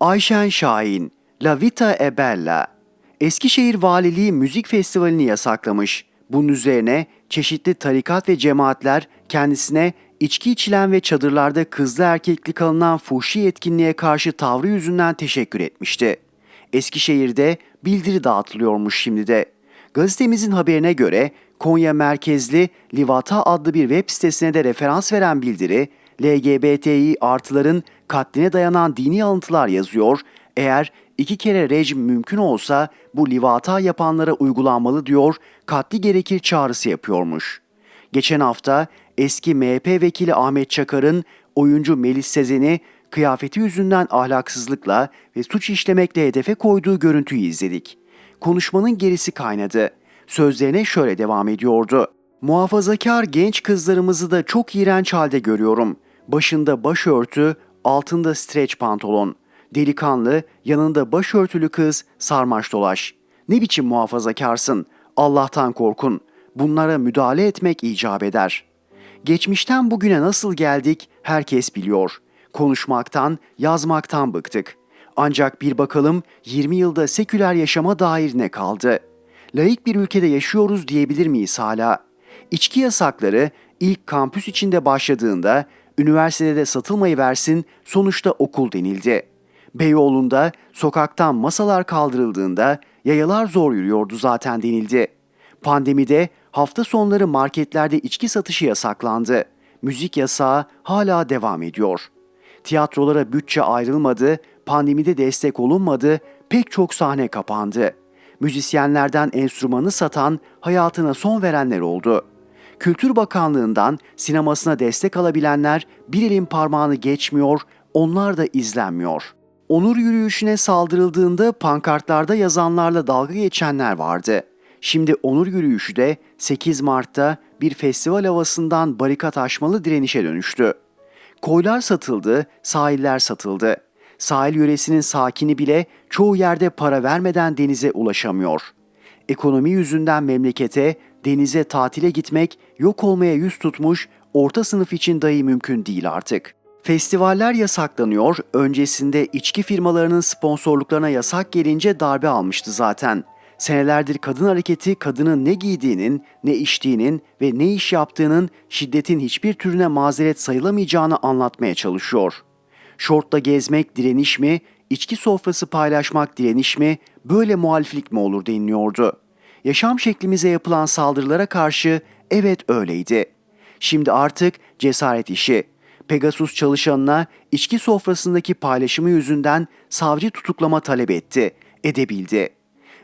Ayşen Şahin, La Vita e Bella. Eskişehir Valiliği Müzik Festivali'ni yasaklamış. Bunun üzerine çeşitli tarikat ve cemaatler kendisine içki içilen ve çadırlarda kızlı erkekli kalınan fuhşi etkinliğe karşı tavrı yüzünden teşekkür etmişti. Eskişehir'de bildiri dağıtılıyormuş şimdi de. Gazetemizin haberine göre Konya merkezli Livata adlı bir web sitesine de referans veren bildiri, LGBTİ artıların katline dayanan dini alıntılar yazıyor, eğer iki kere rejim mümkün olsa bu livata yapanlara uygulanmalı diyor, katli gerekir çağrısı yapıyormuş. Geçen hafta eski MHP vekili Ahmet Çakar'ın oyuncu Melis Sezen'i kıyafeti yüzünden ahlaksızlıkla ve suç işlemekle hedefe koyduğu görüntüyü izledik. Konuşmanın gerisi kaynadı. Sözlerine şöyle devam ediyordu. Muhafazakar genç kızlarımızı da çok iğrenç halde görüyorum. Başında başörtü, altında streç pantolon. Delikanlı, yanında başörtülü kız sarmaş dolaş. Ne biçim muhafazakarsın? Allah'tan korkun. Bunlara müdahale etmek icap eder. Geçmişten bugüne nasıl geldik herkes biliyor. Konuşmaktan, yazmaktan bıktık. Ancak bir bakalım 20 yılda seküler yaşama dair ne kaldı? Laik bir ülkede yaşıyoruz diyebilir miyiz hala? İçki yasakları ilk kampüs içinde başladığında üniversitede de satılmayı versin sonuçta okul denildi. Beyoğlu'nda sokaktan masalar kaldırıldığında yayalar zor yürüyordu zaten denildi. Pandemide hafta sonları marketlerde içki satışı yasaklandı. Müzik yasağı hala devam ediyor. Tiyatrolara bütçe ayrılmadı, pandemide destek olunmadı, pek çok sahne kapandı. Müzisyenlerden enstrümanı satan, hayatına son verenler oldu. Kültür Bakanlığı'ndan sinemasına destek alabilenler bir elin parmağını geçmiyor, onlar da izlenmiyor. Onur yürüyüşüne saldırıldığında pankartlarda yazanlarla dalga geçenler vardı. Şimdi onur yürüyüşü de 8 Mart'ta bir festival havasından barikat aşmalı direnişe dönüştü. Koylar satıldı, sahiller satıldı. Sahil yöresinin sakini bile çoğu yerde para vermeden denize ulaşamıyor. Ekonomi yüzünden memlekete, denize tatile gitmek yok olmaya yüz tutmuş orta sınıf için dahi mümkün değil artık. Festivaller yasaklanıyor, öncesinde içki firmalarının sponsorluklarına yasak gelince darbe almıştı zaten. Senelerdir kadın hareketi kadının ne giydiğinin, ne içtiğinin ve ne iş yaptığının şiddetin hiçbir türüne mazeret sayılamayacağını anlatmaya çalışıyor. Şortla gezmek direniş mi, içki sofrası paylaşmak direniş mi, böyle muhaliflik mi olur deniliyordu. Yaşam şeklimize yapılan saldırılara karşı evet öyleydi. Şimdi artık cesaret işi. Pegasus çalışanına içki sofrasındaki paylaşımı yüzünden savcı tutuklama talep etti, edebildi.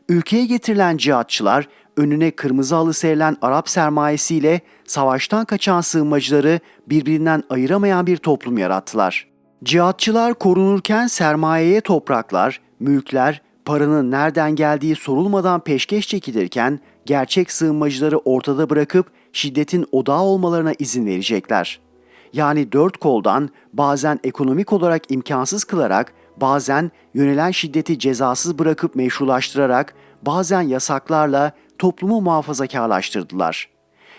Ülkeye getirilen cihatçılar önüne kırmızı halı serilen Arap sermayesiyle savaştan kaçan sığınmacıları birbirinden ayıramayan bir toplum yarattılar. Cihatçılar korunurken sermayeye topraklar, mülkler, paranın nereden geldiği sorulmadan peşkeş çekilirken gerçek sığınmacıları ortada bırakıp şiddetin odağı olmalarına izin verecekler. Yani dört koldan bazen ekonomik olarak imkansız kılarak, bazen yönelen şiddeti cezasız bırakıp meşrulaştırarak, bazen yasaklarla toplumu muhafazakarlaştırdılar.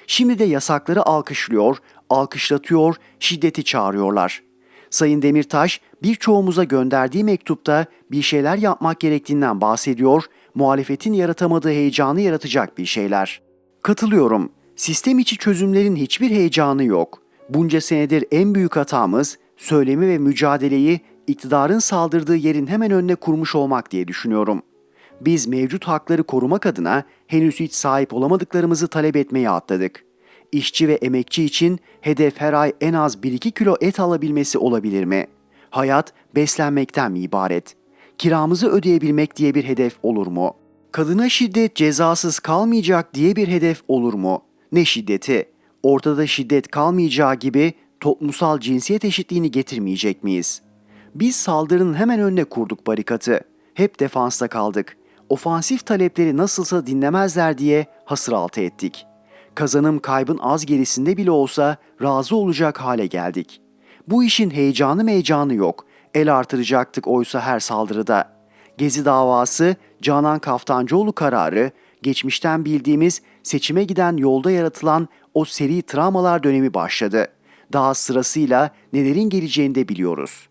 Şimdi de yasakları alkışlıyor, alkışlatıyor, şiddeti çağırıyorlar. Sayın Demirtaş birçoğumuza gönderdiği mektupta bir şeyler yapmak gerektiğinden bahsediyor, muhalefetin yaratamadığı heyecanı yaratacak bir şeyler. Katılıyorum. Sistem içi çözümlerin hiçbir heyecanı yok. Bunca senedir en büyük hatamız söylemi ve mücadeleyi iktidarın saldırdığı yerin hemen önüne kurmuş olmak diye düşünüyorum. Biz mevcut hakları korumak adına henüz hiç sahip olamadıklarımızı talep etmeye atladık. İşçi ve emekçi için hedef her ay en az 1-2 kilo et alabilmesi olabilir mi? Hayat beslenmekten mi ibaret? Kiramızı ödeyebilmek diye bir hedef olur mu? Kadına şiddet cezasız kalmayacak diye bir hedef olur mu? Ne şiddeti? Ortada şiddet kalmayacağı gibi toplumsal cinsiyet eşitliğini getirmeyecek miyiz? Biz saldırının hemen önüne kurduk barikatı. Hep defansta kaldık. Ofansif talepleri nasılsa dinlemezler diye hasır altı ettik. Kazanım kaybın az gerisinde bile olsa razı olacak hale geldik. Bu işin heyecanı meycanı yok. El artıracaktık oysa her saldırıda. Gezi davası, Canan Kaftancıoğlu kararı, geçmişten bildiğimiz seçime giden yolda yaratılan o seri travmalar dönemi başladı. Daha sırasıyla nelerin geleceğini de biliyoruz.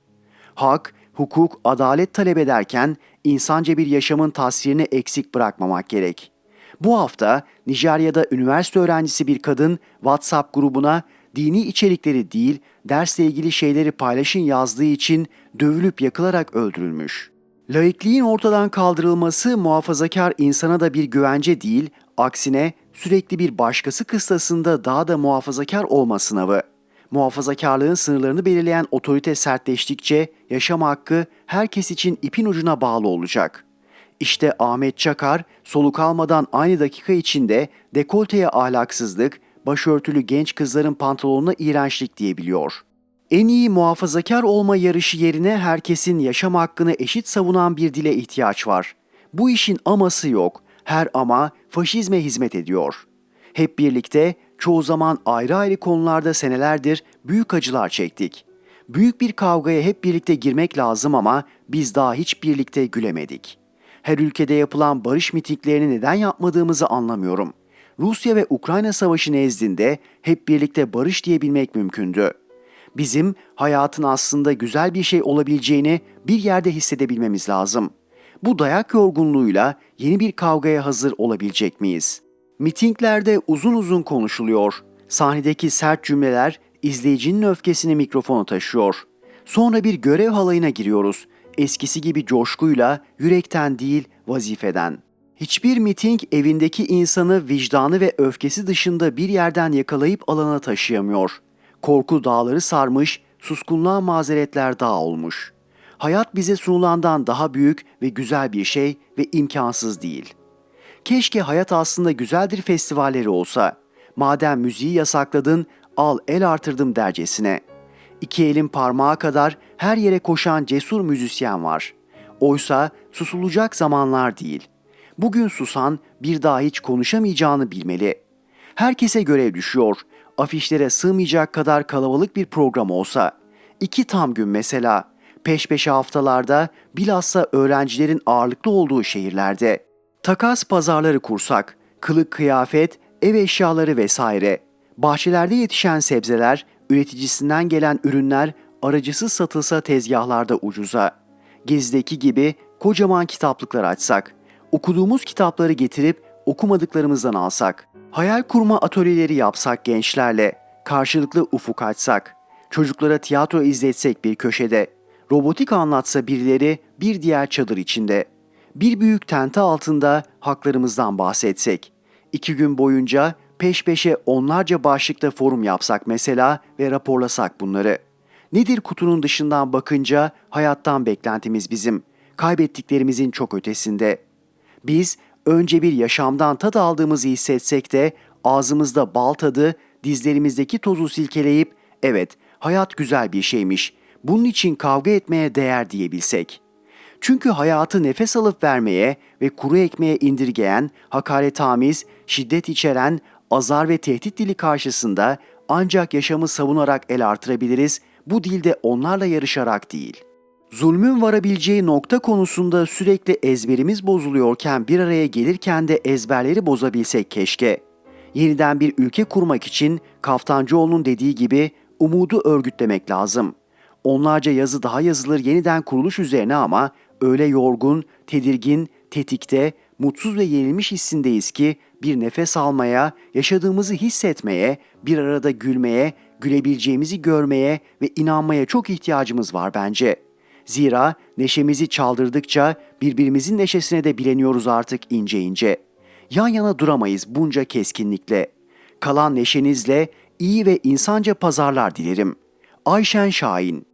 Hak, hukuk, adalet talep ederken insanca bir yaşamın tasvirini eksik bırakmamak gerek. Bu hafta Nijerya'da üniversite öğrencisi bir kadın WhatsApp grubuna dini içerikleri değil, dersle ilgili şeyleri paylaşın yazdığı için dövülüp yakılarak öldürülmüş. Laikliğin ortadan kaldırılması muhafazakar insana da bir güvence değil, aksine sürekli bir başkası kıstasında daha da muhafazakar olma sınavı. Muhafazakarlığın sınırlarını belirleyen otorite sertleştikçe yaşam hakkı herkes için ipin ucuna bağlı olacak. İşte Ahmet Çakar soluk almadan aynı dakika içinde dekolteye ahlaksızlık, başörtülü genç kızların pantolonuna iğrençlik diyebiliyor. En iyi muhafazakar olma yarışı yerine herkesin yaşam hakkını eşit savunan bir dile ihtiyaç var. Bu işin aması yok. Her ama faşizme hizmet ediyor. Hep birlikte çoğu zaman ayrı ayrı konularda senelerdir büyük acılar çektik. Büyük bir kavgaya hep birlikte girmek lazım ama biz daha hiç birlikte gülemedik. Her ülkede yapılan barış mitinglerini neden yapmadığımızı anlamıyorum. Rusya ve Ukrayna savaşı nezdinde hep birlikte barış diyebilmek mümkündü. Bizim hayatın aslında güzel bir şey olabileceğini bir yerde hissedebilmemiz lazım. Bu dayak yorgunluğuyla yeni bir kavgaya hazır olabilecek miyiz? Mitinglerde uzun uzun konuşuluyor. Sahnedeki sert cümleler izleyicinin öfkesini mikrofona taşıyor. Sonra bir görev halayına giriyoruz. Eskisi gibi coşkuyla, yürekten değil, vazifeden. Hiçbir miting evindeki insanı vicdanı ve öfkesi dışında bir yerden yakalayıp alana taşıyamıyor. Korku dağları sarmış, suskunluğa mazeretler dağ olmuş. Hayat bize sunulandan daha büyük ve güzel bir şey ve imkansız değil. Keşke hayat aslında güzeldir festivalleri olsa. Madem müziği yasakladın, al el artırdım dercesine. İki elin parmağı kadar her yere koşan cesur müzisyen var. Oysa susulacak zamanlar değil. Bugün susan bir daha hiç konuşamayacağını bilmeli. Herkese görev düşüyor. Afişlere sığmayacak kadar kalabalık bir program olsa. iki tam gün mesela. Peş peşe haftalarda bilhassa öğrencilerin ağırlıklı olduğu şehirlerde. Takas pazarları kursak, kılık kıyafet, ev eşyaları vesaire. Bahçelerde yetişen sebzeler, üreticisinden gelen ürünler aracısız satılsa tezgahlarda ucuza. Gezdeki gibi kocaman kitaplıklar açsak, okuduğumuz kitapları getirip okumadıklarımızdan alsak, hayal kurma atölyeleri yapsak gençlerle, karşılıklı ufuk açsak, çocuklara tiyatro izletsek bir köşede, robotik anlatsa birileri bir diğer çadır içinde, bir büyük tente altında haklarımızdan bahsetsek, iki gün boyunca peş peşe onlarca başlıkta forum yapsak mesela ve raporlasak bunları. Nedir kutunun dışından bakınca hayattan beklentimiz bizim, kaybettiklerimizin çok ötesinde. Biz önce bir yaşamdan tad aldığımızı hissetsek de ağzımızda bal tadı, dizlerimizdeki tozu silkeleyip evet hayat güzel bir şeymiş, bunun için kavga etmeye değer diyebilsek. Çünkü hayatı nefes alıp vermeye ve kuru ekmeğe indirgeyen, hakaretamiz, şiddet içeren, azar ve tehdit dili karşısında ancak yaşamı savunarak el artırabiliriz, bu dilde onlarla yarışarak değil. Zulmün varabileceği nokta konusunda sürekli ezberimiz bozuluyorken bir araya gelirken de ezberleri bozabilsek keşke. Yeniden bir ülke kurmak için Kaftancıoğlu'nun dediği gibi umudu örgütlemek lazım. Onlarca yazı daha yazılır yeniden kuruluş üzerine ama öyle yorgun, tedirgin, tetikte, mutsuz ve yenilmiş hissindeyiz ki bir nefes almaya, yaşadığımızı hissetmeye, bir arada gülmeye, gülebileceğimizi görmeye ve inanmaya çok ihtiyacımız var bence. Zira neşemizi çaldırdıkça birbirimizin neşesine de bileniyoruz artık ince ince. Yan yana duramayız bunca keskinlikle. Kalan neşenizle iyi ve insanca pazarlar dilerim. Ayşen Şahin